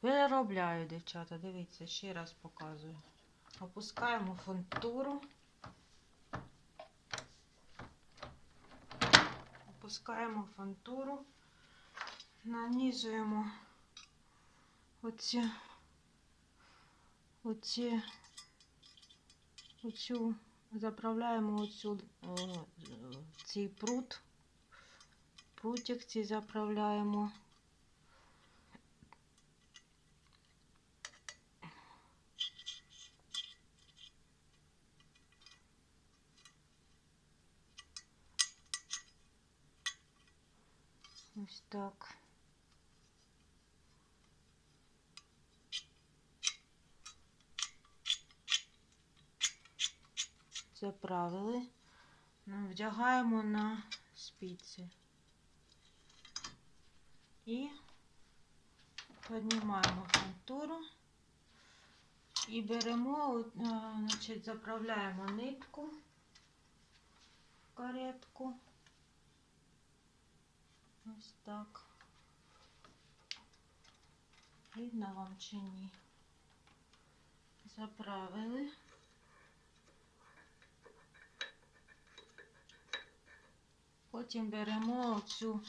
Переробляю, дівчата, дивіться, ще раз показую. Опускаємо фунтуру. Опускаємо фунтуру, нанізуємо оці, оці, оцю, заправляємо оцю, о, цей прут, прутик цей заправляємо. Ось так. Заправили. Ну, Вдягаємо на спиці. І піднімаємо фантуру. І беремо, е, значить, заправляємо нитку в каретку. Ось так. Видно вам чи ні? Заправили. Потім беремо оцю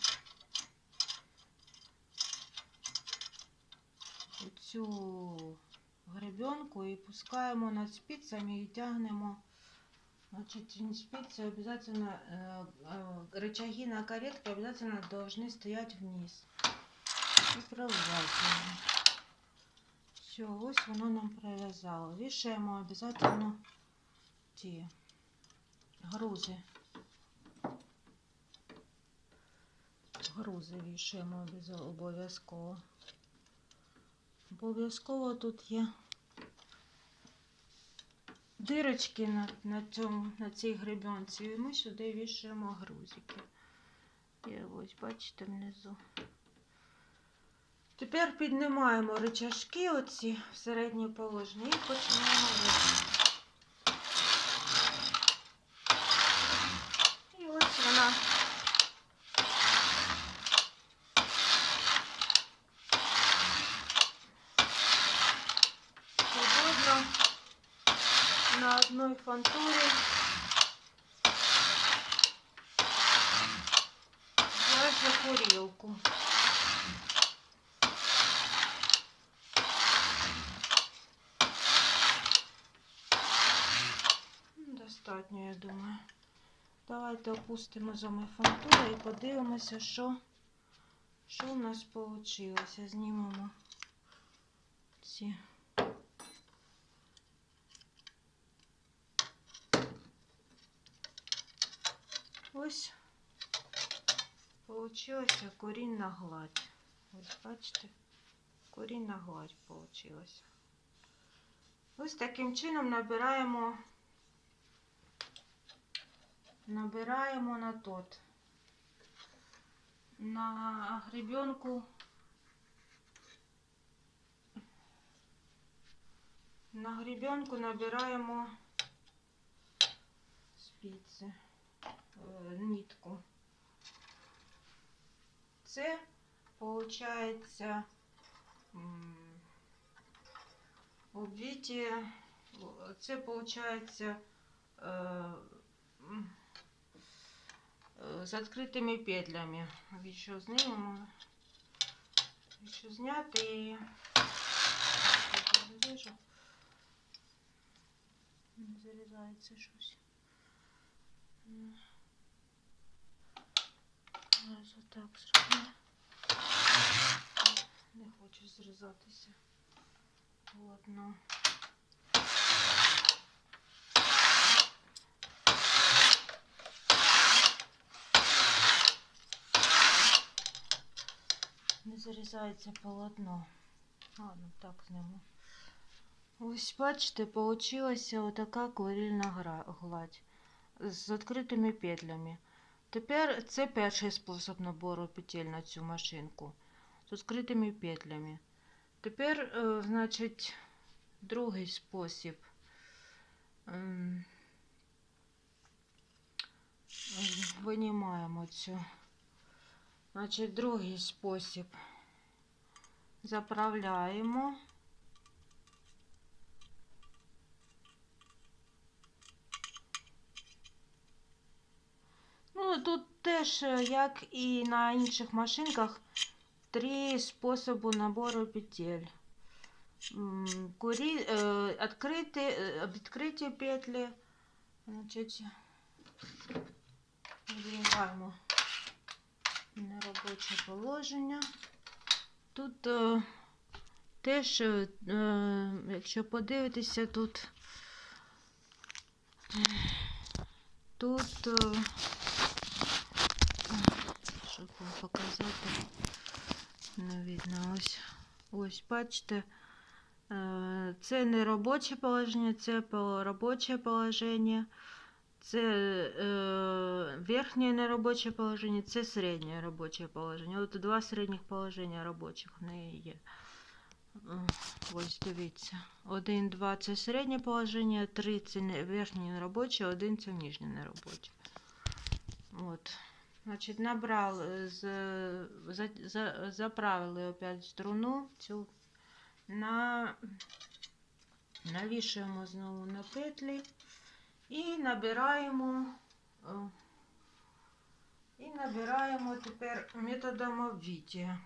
оцю гребенку і пускаємо над спицями і тягнемо. Значит, не спицы обязательно, э, э, рычаги на каретке обязательно должны стоять вниз. І пров'язуємо. Все, ось воно нам пров'язало. Вішаємо обязательно ті грузи. Грузи вішаємо обов'яз- обов'язково. Обов'язково тут є дирочки на, на, цьому, на цій гребенці. І ми сюди вішаємо грузики. І ось, бачите, внизу. Тепер піднімаємо рычажки оці в середнє положення і починаємо витягнути. І ось вона. Свободно на вяжу курилку. Ну, Достатньо, я думаю. Давайте опустимо з вами фантуру і подивимося, що, що у нас вийшло. Знімемо ці. Ось получилася корінна гладь. Ось бачите, корінна гладь получилася. Ось таким чином набираємо, набираємо на тот. На гребенку на гребенку набираємо спиці е, нитку. Це виходить обвіті, це виходить е, е, з відкритими петлями. Віщо знімемо, віщо зняти і заріжу. Не зарізається щось. Зараз отак зроблю. Не хочу зрізатися. Ладно. Не зарізається полотно. Ладно, так зніму. Ось бачите, получилася отака акварельна гладь з відкритими петлями. Тепер це перший спосіб набору петель на цю машинку з відкритими петлями. Тепер, е, значить, другий спосіб. Ем, Винімаємо цю. Значить, другий спосіб. заправляємо. Ну, тут теж, е, як і на інших машинках, три способи набору петель. Курі, е, відкриті, е, відкриті петлі. Значить, Вдягаємо на робоче положення. Тут е, теж, е, е, якщо подивитися, тут, тут, е, щоб вам показати, не видно ось. Ось, бачите, е, це не робоче положення, це робоче положення. Це е, верхнє неробоче положення, це середнє робоче положення. От два середніх положення робочих в неї є. Ось дивіться. Один, два це середнє положення, три це верхнє неробоче, один це нижнє неробоче. От. Значить, набрали, з, за, за, заправили опять струну цю на, навішуємо знову на петлі. І набираємо, е, і набираємо тепер методом обвіття.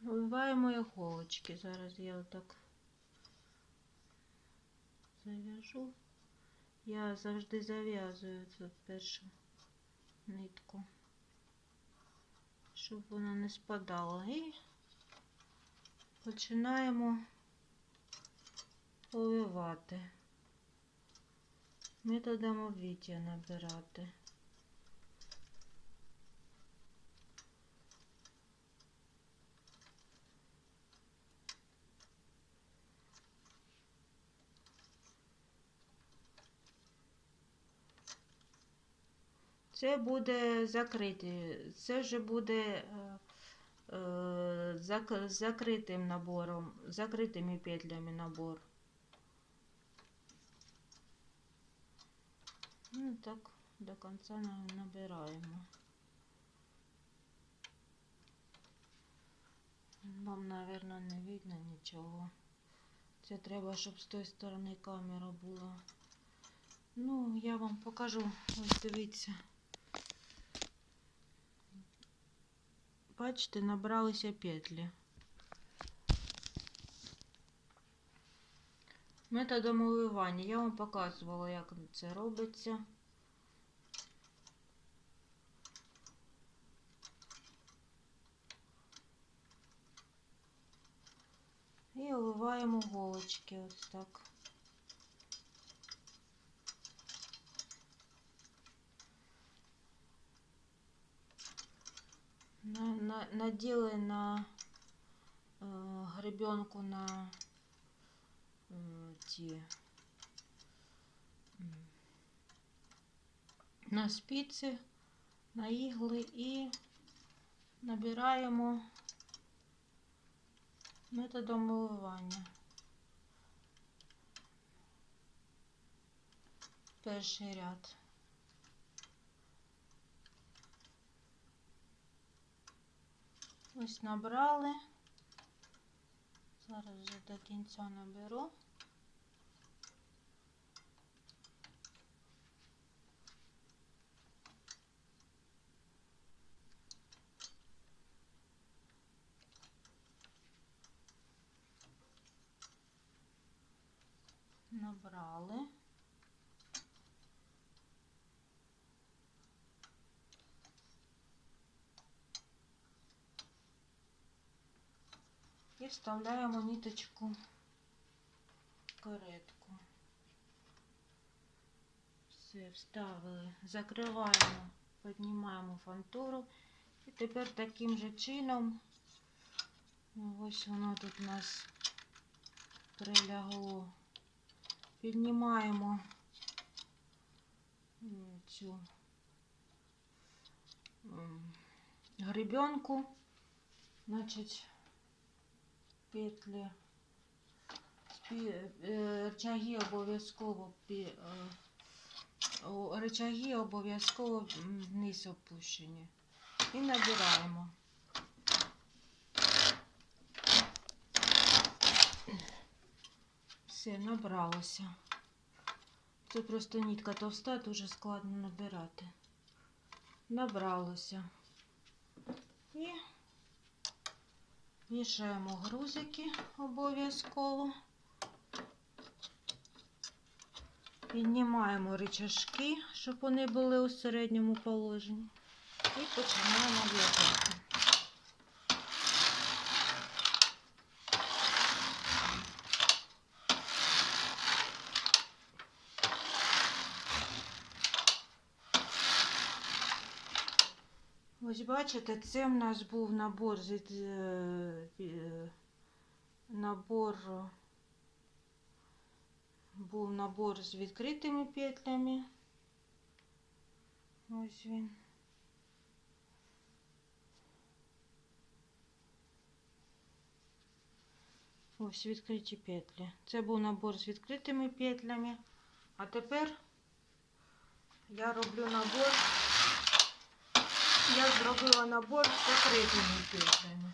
Виваємо іголочки. Зараз я отак зав'яжу. Я завжди зав'язую цю першу нитку, щоб вона не спадала. І починаємо повивати методом обвіття набирати. Це буде закритий, це вже буде е, е, зак- закритим набором, закритими петлями набор. Ну так до конца набираємо. Вам, наверное, не видно нічого. Це треба, щоб з тої сторони камера була. Ну, я вам покажу. Ось дивіться. Бачите, набралися петлі. Методом уливання. Я вам показувала, як це робиться. І оливаємо голочки ось так. На, на, наділи на е, гребенку на е, ті на спиці, на ігли і набираємо методом виливання. Перший ряд. Ось набрали. Зараз вже до кінця наберу. Набрали. І вставляємо ниточку каретку. Все, вставили, закриваємо, піднімаємо фантуру. І тепер таким же чином, ось воно тут у нас прилягло. Піднімаємо цю м, гребенку, значить, петлі, е, речаги обов'язково е, речаги обов'язково вниз опущені. І набираємо. Все, набралося. Це просто нітка товста, дуже складно набирати. Набралося. І вішаємо грузики обов'язково. Піднімаємо ричажки, щоб вони були у середньому положенні. І починаємо в'язати. Ось бачите, це в нас був набор е, е, набор був набор з відкритими петлями. Ось він. Ось відкриті петлі. Це був набор з відкритими петлями. А тепер я роблю набор. Я зробила набор з закритими петлями.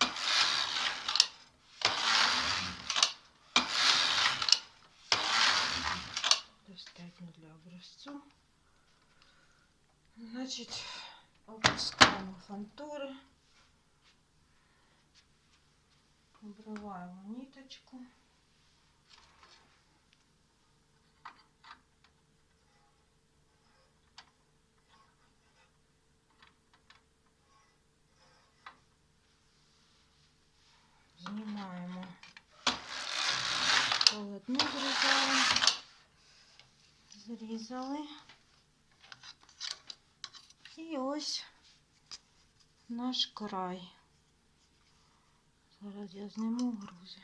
Достатньо для образцу. Значить, опускаємо фантури. Обриваємо ниточку. Зрізали. І ось наш край. Зараз я зніму грузи.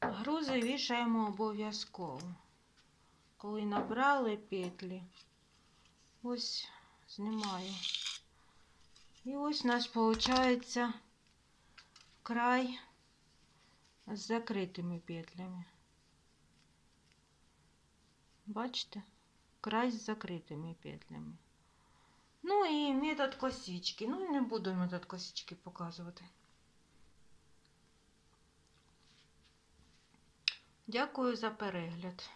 Грузи вішаємо обов'язково. Коли набрали петлі, ось знімаю. І ось у нас виходить край з закритими петлями. Бачите? Край з закритими петлями. Ну і метод косички. Ну, не буду метод косички показувати. Дякую за перегляд.